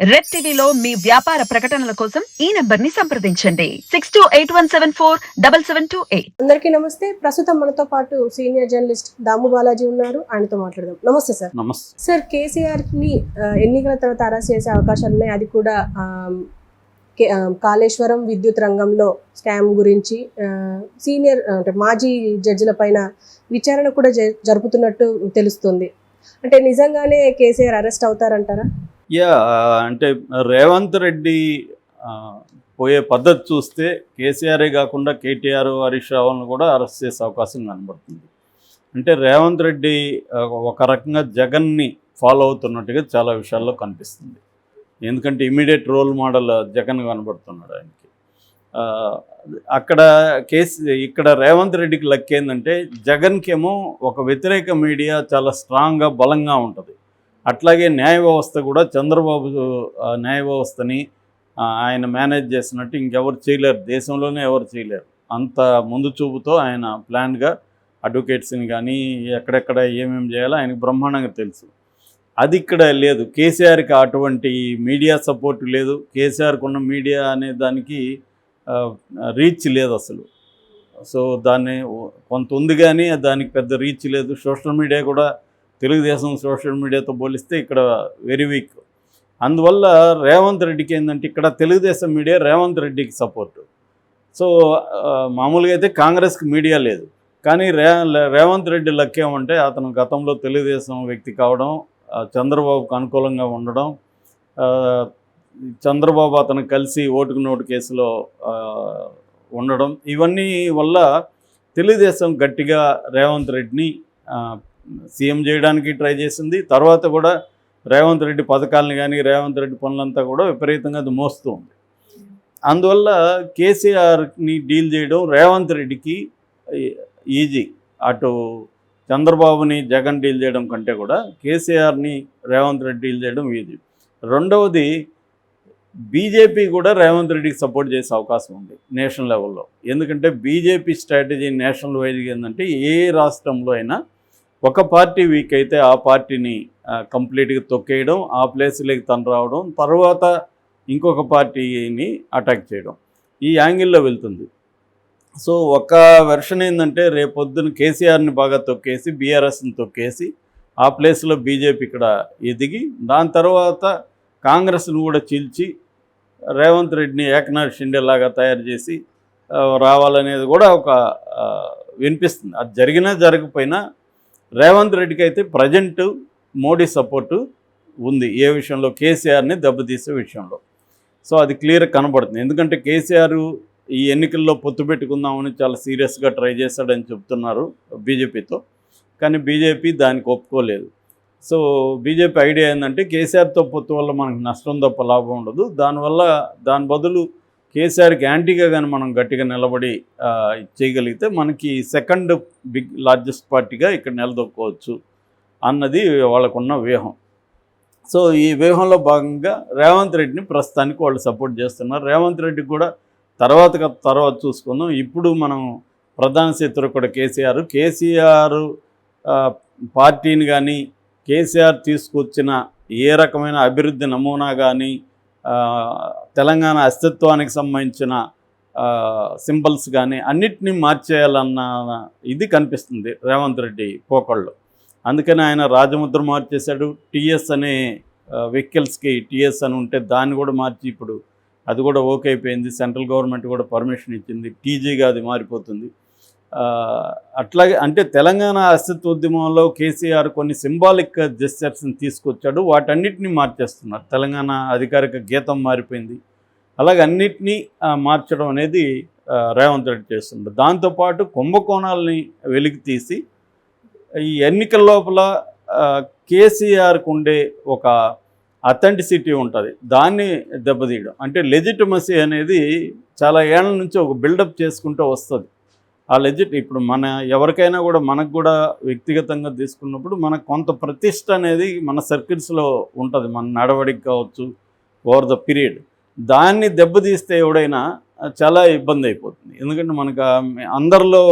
Red టీవీలో మీ వ్యాపార ప్రకటనల కోసం ఈ నంబర్ని సంప్రదించండి. Six two eight one seven four double seven two eight. అందరికీ నమస్తే. ప్రస్తుతం మనతో పాటు సీనియర్ జర్నలిస్ట్ దాము బాలాజీ ఉన్నారు. ఆయనతో మాట్లాడదాం. నమస్తే సార్. నమస్తే. సార్ కేసీఆర్ని ఎన్నికల తర్వాత అరెస్ట్ చేసే అవకాశాలు ఉన్నాయి. అది కూడా కాళేశ్వరం విద్యుత్ రంగంలో స్కామ్ గురించి సీనియర్ అంటే మాజీ జడ్జిల పైన విచారణ కూడా జ- జరుపుతున్నట్టు తెలుస్తుంది. అంటే నిజంగానే కేసీఆర్ అరెస్ట్ అవుతారంటారా? యా అంటే రేవంత్ రెడ్డి పోయే పద్ధతి చూస్తే కేసీఆరే కాకుండా కేటీఆర్ హరీష్ రావులను కూడా అరెస్ట్ చేసే అవకాశం కనబడుతుంది. అంటే రేవంత్ రెడ్డి ఒక రకంగా జగన్ని ఫాలో అవుతున్నట్టుగా చాలా విషయాల్లో కనిపిస్తుంది. ఎందుకంటే ఇమీడియట్ రోల్ మోడల్ జగన్ కనబడుతున్నాడు ఆయనకి. అక్కడ కేసు ఇక్కడ రేవంత్ రెడ్డికి లెక్క ఏంటంటే జగన్కేమో ఒక వ్యతిరేక మీడియా చాలా స్ట్రాంగ్గా బలంగా ఉంటుంది. అట్లాగే న్యాయ వ్యవస్థ కూడా చంద్రబాబు న్యాయ వ్యవస్థని ఆయన మేనేజ్ చేసినట్టు ఇంకెవరు చేయలేరు. దేశంలోనే ఎవరు చేయలేరు. అంత ముందు చూపుతో ఆయన ప్లాన్గా అడ్వకేట్స్ని కానీ ఎక్కడెక్కడ ఏమేమి చేయాలో ఆయనకు బ్రహ్మాండంగా తెలుసు. అది ఇక్కడ లేదు. కేసీఆర్కి అటువంటి మీడియా సపోర్ట్ లేదు. కేసీఆర్కి ఉన్న మీడియా అనే దానికి రీచ్ లేదు అసలు. సో దాన్ని కొంత ఉంది కానీ దానికి పెద్ద రీచ్ లేదు. సోషల్ మీడియా కూడా తెలుగుదేశం సోషల్ మీడియాతో పోలిస్తే ఇక్కడ వెరీ వీక్. అందువల్ల రేవంత్ రెడ్డికి ఏంటంటే ఇక్కడ తెలుగుదేశం మీడియా రేవంత్ రెడ్డికి సపోర్టు. సో మామూలుగా అయితే కాంగ్రెస్కి మీడియా లేదు. కానీ రే రేవంత్ రెడ్డి లక్ ఏమంటే అతను గతంలో తెలుగుదేశం వ్యక్తి కావడం చంద్రబాబుకు అనుకూలంగా ఉండడం చంద్రబాబు అతను కలిసి ఓటుకు నోటు కేసులో ఉండడం ఇవన్నీ వల్ల తెలుగుదేశం గట్టిగా రేవంత్ రెడ్డిని సీఎం చేయడానికి ట్రై చేసింది. తర్వాత కూడా రేవంత్ రెడ్డి పథకాలను కానీ రేవంత్ రెడ్డి పనులంతా కూడా విపరీతంగా అది మోస్తూ ఉంది. అందువల్ల కేసీఆర్ని డీల్ చేయడం రేవంత్ రెడ్డికి ఈజీ. అటు చంద్రబాబుని జగన్ డీల్ చేయడం కంటే కూడా కేసీఆర్ని రేవంత్ రెడ్డి డీల్ చేయడం ఈజీ. రెండవది బీజేపీ కూడా రేవంత్ రెడ్డికి సపోర్ట్ చేసే అవకాశం ఉంది నేషనల్ లెవెల్లో. ఎందుకంటే బీజేపీ స్ట్రాటజీ నేషనల్ వైజ్గా ఏంటంటే ఏ రాష్ట్రంలో అయినా ఒక పార్టీ వీక్ అయితే ఆ పార్టీని కంప్లీట్గా తొక్కేయడం ఆ ప్లేస్లోకి తను రావడం తర్వాత ఇంకొక పార్టీని అటాక్ చేయడం. ఈ యాంగిల్లో వెళ్తుంది. సో ఒక వెర్షన్ ఏంటంటే రేపొద్దున కేసీఆర్ని బాగా తొక్కేసి బీఆర్ఎస్ని తొక్కేసి ఆ ప్లేస్లో బీజేపీ ఇక్కడ ఎదిగి దాని తర్వాత కాంగ్రెస్ను కూడా చీల్చి రేవంత్ రెడ్డిని ఏకనాథ్ షిండే లాగా తయారు చేసి రావాలనేది కూడా ఒక వినిపిస్తుంది. అది జరిగినా జరగకపోయినా రేవంత్ రెడ్డికి అయితే ప్రజెంట్ మోడీ సపోర్టు ఉంది ఏ విషయంలో? కేసీఆర్ని దెబ్బతీసే విషయంలో. సో అది క్లియర్ కనబడుతుంది. ఎందుకంటే కేసీఆర్ ఈ ఎన్నికల్లో పొత్తు పెట్టుకుందామని చాలా సీరియస్గా ట్రై చేశాడని చెప్తున్నారు బీజేపీతో. కానీ బీజేపీ దానికి ఒప్పుకోలేదు. సో బీజేపీ ఐడియా ఏంటంటే కేసీఆర్తో పొత్తు వల్ల మనకు నష్టం తప్ప లాభం ఉండదు. దానివల్ల దాని బదులు కేసీఆర్కి యాంటీగా కానీ మనం గట్టిగా నిలబడి చేయగలిగితే మనకి సెకండ్ బిగ్ లార్జెస్ట్ పార్టీగా ఇక్కడ నిలదొక్కోవచ్చు అన్నది వాళ్ళకున్న వ్యూహం. సో ఈ వ్యూహంలో భాగంగా రేవంత్ రెడ్డిని ప్రస్తుతానికి వాళ్ళు సపోర్ట్ చేస్తున్నారు. రేవంత్ రెడ్డికి కూడా తర్వాత తర్వాత చూసుకుందాం. ఇప్పుడు మనం ప్రధాన శత్రువు కూడా కేసీఆర్. కేసీఆర్ పార్టీని కానీ కేసీఆర్ తీసుకొచ్చిన ఏ రకమైన అభివృద్ధి నమూనా కానీ తెలంగాణ అస్తిత్వానికి సంబంధించిన సింబల్స్ కానీ అన్నిటినీ మార్చేయాలన్న ఇది కనిపిస్తుంది రేవంత్ రెడ్డి పోకళ్ళు అందుకని ఆయన రాజముద్ర మార్చేశాడు. టీఎస్ అనే వెహికల్స్కి టీఎస్ అని ఉంటే దాన్ని కూడా మార్చి ఇప్పుడు అది కూడా ఓకే అయిపోయింది. సెంట్రల్ గవర్నమెంట్ కూడా పర్మిషన్ ఇచ్చింది. టీజీగా అది మారిపోతుంది. అట్లాగే అంటే తెలంగాణ అస్తిత్వ ఉద్యమంలో కేసీఆర్ కొన్ని సింబాలిక్ జెస్చర్స్ని తీసుకొచ్చాడు. వాటన్నిటిని మార్చేస్తున్నారు. తెలంగాణ అధికారిక గీతం మారిపోయింది. అలాగే అన్నిటినీ మార్చడం అనేది రేవంత్ రెడ్డి చేస్తుంది దాంతోపాటు కుంభకోణాలని వెలికి తీసి ఈ ఎన్నికల లోపల కేసీఆర్కు ఉండే ఒక అథెంటిసిటీ ఉంటుంది. దాన్ని దెబ్బతీయడం. అంటే లెజిటమసీ అనేది చాలా ఏళ్ళ నుంచి ఒక బిల్డప్ చేసుకుంటూ వస్తుంది. ఆ లెజిట్ ఇప్పుడు మన ఎవరికైనా కూడా మనకు కూడా వ్యక్తిగతంగా తీసుకున్నప్పుడు మనకు కొంత ప్రతిష్ట అనేది మన సర్కిల్స్లో ఉంటుంది. మన నడవడికి కావచ్చు ఓవర్ ద పీరియడ్. దాన్ని దెబ్బతీస్తే ఎవడైనా చాలా ఇబ్బంది అయిపోతుంది. ఎందుకంటే మనకు అందరిలో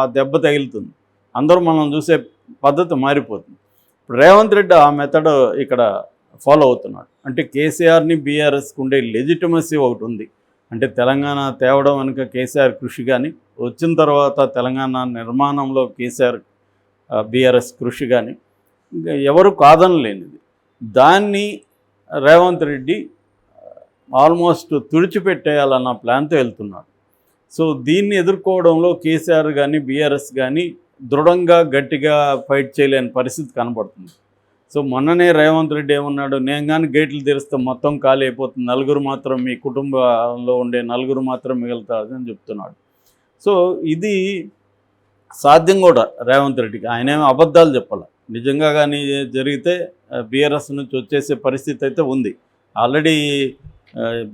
ఆ దెబ్బ తగులుతుంది. అందరూ మనం చూసే పద్ధతి మారిపోతుంది. రేవంత్ రెడ్డి ఆ మెథడ్ ఇక్కడ ఫాలో అవుతున్నాడు. అంటే కేసీఆర్ని బీఆర్ఎస్కి ఉండే లెజిటమసీ ఒకటి ఉంది. అంటే తెలంగాణ తేవడం వెనుక కేసీఆర్ కృషి కానీ వచ్చిన తర్వాత తెలంగాణ నిర్మాణంలో కేసీఆర్ బీఆర్ఎస్ కృషి కానీ ఇంకా ఎవరు కాదనలేనిది. దాన్ని రేవంత్ రెడ్డి ఆల్మోస్ట్ తుడిచిపెట్టేయాలన్న ప్లాన్తో వెళ్తున్నాడు. సో దీన్ని ఎదుర్కోవడంలో కేసీఆర్ కానీ బీఆర్ఎస్ కానీ దృఢంగా గట్టిగా ఫైట్ చేయలేని పరిస్థితి కనబడుతుంది. సో మొన్ననే రేవంత్ రెడ్డి ఏమన్నాడు నేను కానీ గేట్లు తెరిస్తే మొత్తం ఖాళీ అయిపోతుంది. నలుగురు మాత్రం మీ కుటుంబంలో ఉండే నలుగురు మాత్రం మిగులుతారు అని చెప్తున్నాడు. సో ఇది సాధ్యం కూడా రేవంత్ రెడ్డికి. ఆయనేం అబద్ధాలు చెప్పాలి. నిజంగా కానీ జరిగితే బీఆర్ఎస్ నుంచి వచ్చేసే పరిస్థితి అయితే ఉంది. ఆల్రెడీ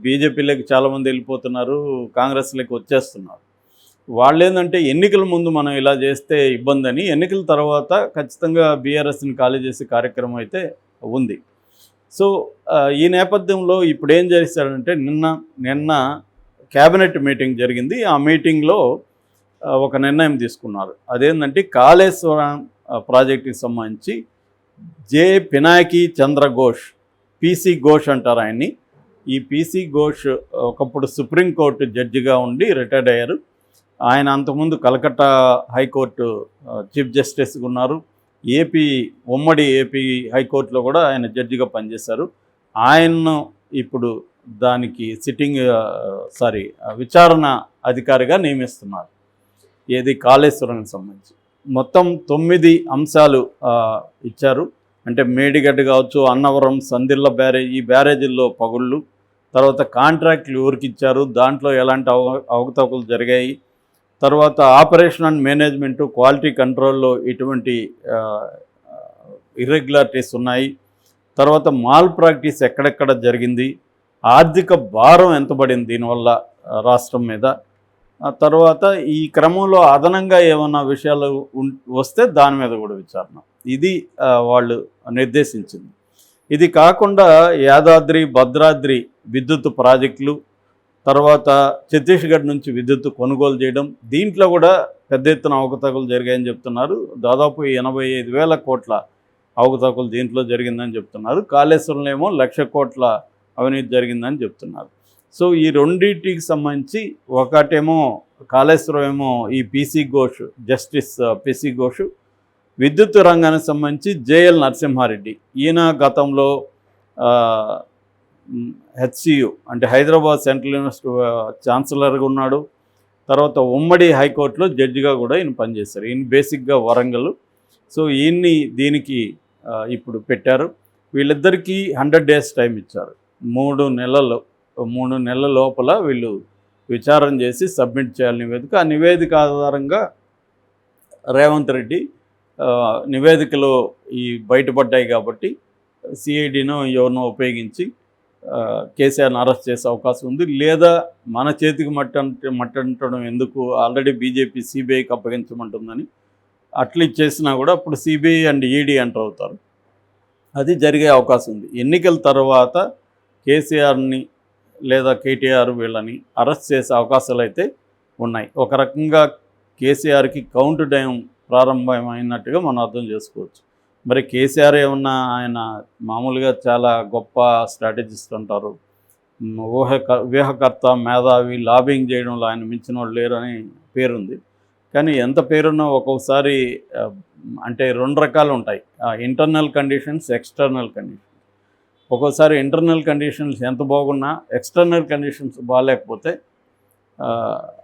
బీజేపీలోకి చాలామంది వెళ్ళిపోతున్నారు కాంగ్రెస్లోకి వచ్చేస్తున్నారు. వాళ్ళు ఏంటంటే ఎన్నికల ముందు మనం ఇలా చేస్తే ఇబ్బంది అని ఎన్నికల తర్వాత ఖచ్చితంగా బీఆర్ఎస్ని ఖాళీ చేసే కార్యక్రమం అయితే ఉంది. సో ఈ నేపథ్యంలో ఇప్పుడు ఏం చేశాడంటే నిన్న నిన్న క్యాబినెట్ మీటింగ్ జరిగింది. ఆ మీటింగ్లో ఒక నిర్ణయం తీసుకున్నారు. అదేంటంటే కాళేశ్వరం ప్రాజెక్టుకి సంబంధించి జే. పినాకి చంద్ర ఘోష్ పీసీ ఘోష్ అంటారు ఆయన్ని. ఈ పీసీ ఘోష్ ఒకప్పుడు సుప్రీంకోర్టు జడ్జిగా ఉండి రిటైర్డ్ అయ్యారు. ఆయన అంతకుముందు కలకత్తా హైకోర్టు చీఫ్ జస్టిస్గా ఉన్నారు. ఏపీ ఉమ్మడి ఏపీ హైకోర్టులో కూడా ఆయన జడ్జిగా పనిచేశారు. ఆయన్ను ఇప్పుడు దానికి సిట్టింగ్ సారీ విచారణ అధికారిగా నియమిస్తున్నారు. ఏది కాళేశ్వరానికి సంబంధించి. మొత్తం తొమ్మిది అంశాలు ఇచ్చారు. అంటే మేడిగడ్డ కావచ్చు అన్నవరం సందిళ్ళ బ్యారేజ్ ఈ బ్యారేజీల్లో పగుళ్ళు తర్వాత కాంట్రాక్ట్లు ఎవరికి ఇచ్చారు దాంట్లో ఎలాంటి అవ అవకతవకలు జరిగాయి తర్వాత ఆపరేషన్ అండ్ మేనేజ్మెంట్ క్వాలిటీ కంట్రోల్లో ఎటువంటి ఇర్రెగ్యులారిటీస్ ఉన్నాయి తర్వాత మాల్ ప్రాక్టీస్ ఎక్కడెక్కడ జరిగింది ఆర్థిక భారం ఎంత పడింది దీనివల్ల రాష్ట్రం మీద తర్వాత ఈ క్రమంలో అదనంగా ఏమన్నా విషయాలు వస్తే దాని మీద కూడా విచారణ. ఇది వాళ్ళు నిర్దేశించింది. ఇది కాకుండా యాదాద్రి భద్రాద్రి విద్యుత్ ప్రాజెక్టులు తర్వాత ఛత్తీస్గఢ్ నుంచి విద్యుత్ కొనుగోలు చేయడం దీంట్లో కూడా పెద్ద ఎత్తున అవకతవకలు జరిగాయని చెప్తున్నారు. దాదాపు ఎనభై ఐదు వేల కోట్ల అవకతవకలు దీంట్లో జరిగిందని చెప్తున్నారు. కాళేశ్వరంలో ఏమో లక్ష కోట్ల అవినీతి జరిగిందని చెప్తున్నారు. సో ఈ రెండింటికి సంబంధించి ఒకటేమో కాళేశ్వరం ఏమో ఈ PC Ghosh justice PC Ghosh విద్యుత్ రంగానికి సంబంధించి జేఎల్ నరసింహారెడ్డి. ఈయన గతంలో హెచ్సియు అంటే హైదరాబాద్ సెంట్రల్ యూనివర్సిటీ ఛాన్సలర్గా ఉన్నాడు. తర్వాత ఉమ్మడి హైకోర్టులో జడ్జిగా కూడా ఈయన పనిచేశారు. ఈయన బేసిక్గా వరంగల్. సో ఈయన్ని దీనికి ఇప్పుడు పెట్టారు. వీళ్ళిద్దరికీ హండ్రెడ్ డేస్ టైం ఇచ్చారు. మూడు నెలలు మూడు నెలల లోపల వీళ్ళు విచారం చేసి సబ్మిట్ చేయాలి నివేదిక. ఆ నివేదిక ఆధారంగా రేవంత్ రెడ్డి నివేదికలో ఈ బయటపడ్డాయి కాబట్టి సిఐడినో ఎవరినో ఉపయోగించి కేసీఆర్ని అరెస్ట్ చేసే అవకాశం ఉంది. లేదా మన చేతికి మట్టి మట్టంటడం ఎందుకు? ఆల్రెడీ బీజేపీ సిబిఐకి అప్పగించమంటుందని అట్లా చేసినా కూడా అప్పుడు సిబిఐ అండ్ ఈడీ ఎంటర్ అవుతారు. అది జరిగే అవకాశం ఉంది. ఎన్నికల తర్వాత కేసీఆర్ని లేదా కేటీఆర్ వీళ్ళని అరెస్ట్ చేసే అవకాశాలు అయితే ఉన్నాయి. ఒక రకంగా కేసీఆర్కి కౌంట్ డైమ్ ప్రారంభమైనట్టుగా మనం అర్థం చేసుకోవచ్చు. మరి కేసీఆర్ ఏమన్నా ఆయన మామూలుగా చాలా గొప్ప స్ట్రాటజిస్ట్ అంటారు. ఊహ వ్యూహకర్త మేధావి లాబింగ్ చేయడంలో ఆయన మించిన వాళ్ళు లేరని పేరుంది. కానీ ఎంత పేరున్నా ఒక్కొక్కసారి అంటే రెండు రకాలు ఉంటాయి. Internal conditions external conditions. ఒక్కోసారి ఇంటర్నల్ కండిషన్స్ ఎంత బాగున్నా ఎక్స్టర్నల్ కండిషన్స్ బాగాలేకపోతే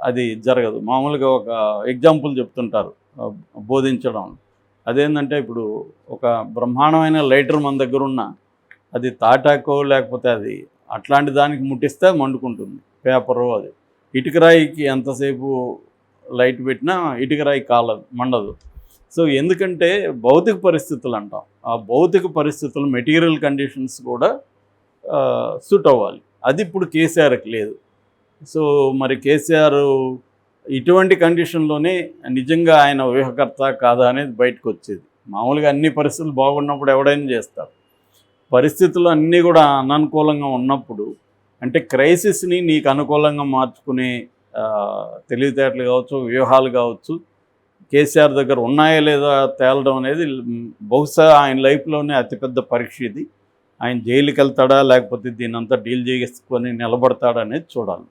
అది జరగదు. మామూలుగా ఒక ఎగ్జాంపుల్ చెప్తుంటారు. బోధించడం. అదేంటంటే ఇప్పుడు ఒక బ్రహ్మాండమైన లైటర్ మన దగ్గర ఉన్న అది తాటాకో లేకపోతే అది అట్లాంటి దానికి ముట్టిస్తే మండుకుంటుంది. పేపరు అది. ఇటుకరాయికి ఎంతసేపు లైట్ పెట్టినా ఇటుకరాయి కాలదు మండదు. సో ఎందుకంటే భౌతిక పరిస్థితులు అంటాం. ఆ భౌతిక పరిస్థితులు మెటీరియల్ కండిషన్స్ కూడా సూట్ అవ్వాలి. అది ఇప్పుడు కేసీఆర్కి లేదు. సో మరి కేసీఆర్ ఇటువంటి కండిషన్లోనే నిజంగా ఆయన వ్యూహకర్త కాదా అనేది బయటకు వచ్చేది. మామూలుగా అన్ని పరిస్థితులు బాగున్నప్పుడు ఎవడైనా చేస్తారు పరిస్థితులు అన్నీ కూడా అననుకూలంగా ఉన్నప్పుడు అంటే క్రైసిస్ని నీకు అనుకూలంగా మార్చుకునే తెలివితేటలు కావచ్చు వ్యూహాలు కావచ్చు కేసీఆర్ దగ్గర ఉన్నాయా లేదా తేలడం అనేది బహుశా ఆయన లైఫ్లోనే అతిపెద్ద పరీక్ష ఇది. ఆయన జైలుకి వెళ్తాడా లేకపోతే దీన్ని అంతా డీల్ చేసుకొని నిలబడతాడా అనేది చూడాలి.